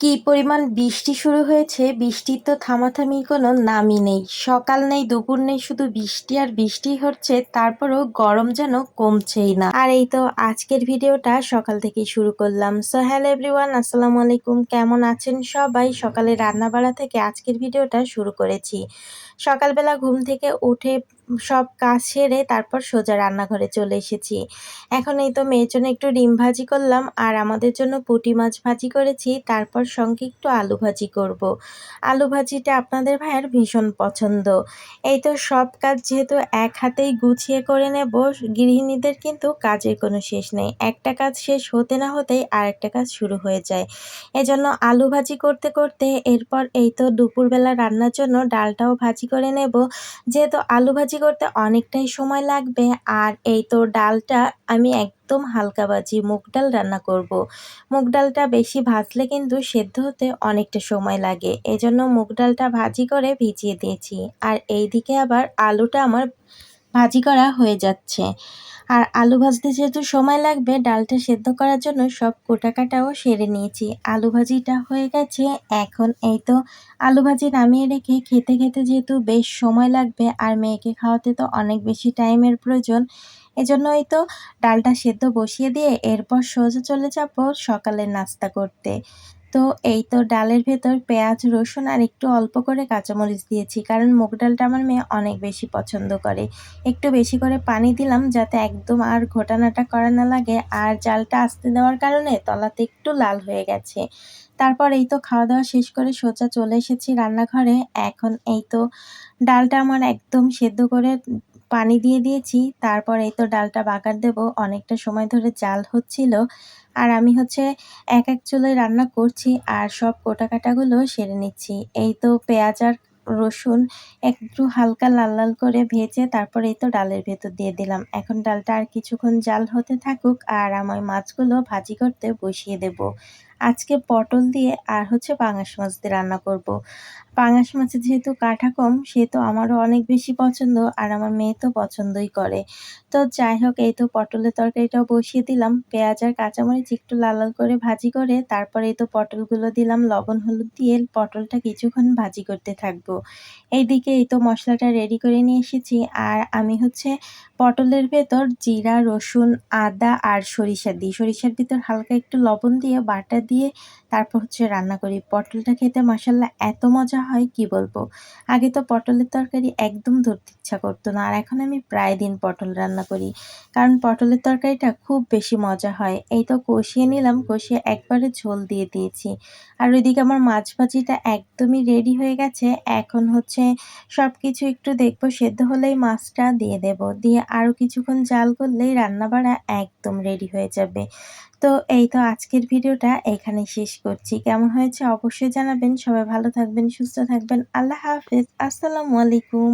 কি পরিমাণ বৃষ্টি শুরু হয়েছে, বৃষ্টির তো থামাথামি কোনো নামই নেই। সকাল নেই, দুপুর নেই, শুধু বৃষ্টি আর বৃষ্টি হচ্ছে, তারপরও গরম যেন কমছেই না। আর এই তো আজকের ভিডিওটা সকাল থেকে শুরু করলাম। সো হ্যালো এভরিওয়ান আসসালামু আলাইকুম, কেমন আছেন সবাই? সকালে রান্না বাড়া থেকে আজকের ভিডিওটা শুরু করেছি। সকালবেলা ঘুম থেকে উঠে সব কাজ সেরে তারপর সোজা রান্নাঘরে চলে এসেছি। এখন এই তো মেয়ের জন্য একটু ডিম ভাজি করলাম, আর আমাদের জন্য পুঁটি মাছ ভাজি করেছি, তারপর সঙ্গে একটু আলু ভাজি করব। আলু ভাজিটা আপনাদের ভাইয়ের ভীষণ পছন্দ। এই তো সব কাজ যেহেতু এক হাতেই গুছিয়ে করে নেব, গৃহিণীদের কিন্তু কাজের কোনো শেষ নেই। একটা কাজ শেষ হতে না হতেই আরেকটা কাজ শুরু হয়ে যায়। এজন্য আলু ভাজি করতে করতে এরপর এই তো দুপুরবেলা রান্নার জন্য ডালটাও ভাজি করে নেব। যেহেতু আলু ভাজি করতে অনেকটাই সময় লাগবে। আর এই তো ডালটা আমি একদম হালকা ভাজি মুগ ডাল রান্না করব। মুগ ডালটা বেশি ভাজলে কিন্তু সেদ্ধ হতে অনেকটা সময় লাগে। এজন্য মুগ ডালটা ভাজি করে ভিজিয়ে দিয়েছি। আর এইদিকে আবার আলুটা আমার ভাজি করা হয়ে যাচ্ছে। আর আলু ভাজতে যেহেতু সময় লাগবে, ডালটা সেদ্ধ করার জন্য সব কোটাকাটাও সেরে নিয়েছি। আলু ভাজিটা হয়ে গেছে, এখন এই তো আলু ভাজি নামিয়ে রেখে খেতে খেতে যেহেতু বেশ সময় লাগবে আর মেয়েকে খাওয়াতে তো অনেক বেশি টাইমের প্রয়োজন, এজন্য এই তো ডালটা সেদ্ধ বসিয়ে দিয়ে এরপর সোজা চলে যাব সকালের নাস্তা করতে। তো এই তো ডালের ভেতর পেঁয়াজ, রসুন আর একটু অল্প করে কাঁচামরিচ দিয়েছি, কারণ মুগ ডালটা আমার মেয়ে অনেক বেশি পছন্দ করে। একটু বেশি করে পানি দিলাম যাতে একদম আর ঘোটানাটা করা না লাগে, আর জালটা আসতে দেওয়ার কারণে তলাতে একটু লাল হয়ে গেছে। তারপর এই তো খাওয়া দাওয়া শেষ করে সোজা চলে এসেছি রান্নাঘরে। এখন এই তো ডালটা আমার একদম সেদ্ধ করে পানি দিয়ে দিয়েছি, তারপর এই তো ডালটা বাগার দেব, অনেকটা সময় ধরে জাল হচ্ছিল। আর আমি হচ্ছে এক এক চুলোয় রান্না করছি আর সব কোটা কাটাগুলো সেরে নিচ্ছি। এই তো পেঁয়াজ আর রসুন একটু হালকা লাল লাল করে ভেজে তারপর এই তো ডালের ভেতর দিয়ে দিলাম। এখন ডালটা আর কিছুক্ষণ জাল হতে থাকুক আর আমার মাছগুলো ভাজি করতে বসিয়ে দেব। আজকে পটল দিয়ে আর হচ্ছে পাঙাশ মাছ দিয়ে রান্না করব। পাঙাশ মাছের যেহেতু কাঠা কম সেহেতু আমারও অনেক বেশি পছন্দ আর আমার মেয়ে তো পছন্দই করে। তো যাই হোক, এই তো পটলের তরকারিটাও বসিয়ে দিলাম। পেঁয়াজ আর কাঁচামরিচ একটু লাল লাল করে ভাজি করে তারপরে এই তো পটলগুলো দিলাম, লবণ হলুদ দিয়ে পটলটা কিছুক্ষণ ভাজি করতে থাকব। এইদিকে এই তো মশলাটা রেডি করে নিয়ে এসেছি আর আমি হচ্ছে পটলের ভেতর জিরা, রসুন, আদা আর সরিষা দিই। সরিষার ভিতর হালকা একটু লবণ দিয়ে বাটা দিয়ে তারপর হচ্ছে রান্না করি। পটলটা খেতে মশাল্লা এত মজা হয়, কি বলব? আগে তো পটলের তরকারি একদম ধরতে ইচ্ছা করতো না, আর এখন আমি প্রায় দিন পটল রান্না করি। কারণ পটলের তরকারিটা খুব বেশি মজা হয়। এই তো কষিয়ে নিলাম, কষিয়ে একবারে ঝোল দিয়ে দিয়েছি। আর ওইদিকে আমার মাছ ভাজিটা একদমই রেডি হয়ে গেছে। এখন হচ্ছে সব কিছু একটু দেখব, সেদ্ধ হলেই মাছটা দিয়ে দেব। দিয়ে আরও কিছুক্ষণ জাল করলেই রান্না বাড়া একদম রেডি হয়ে যাবে। তো এই তো আজকের ভিডিওটা এখানে শেষ করছি। কেমন হয়েছে অবশ্যই জানাবেন। সবাই ভালো থাকবেন, সুস্থ থাকবেন। আল্লাহ হাফিজ। আসসালামু আলাইকুম।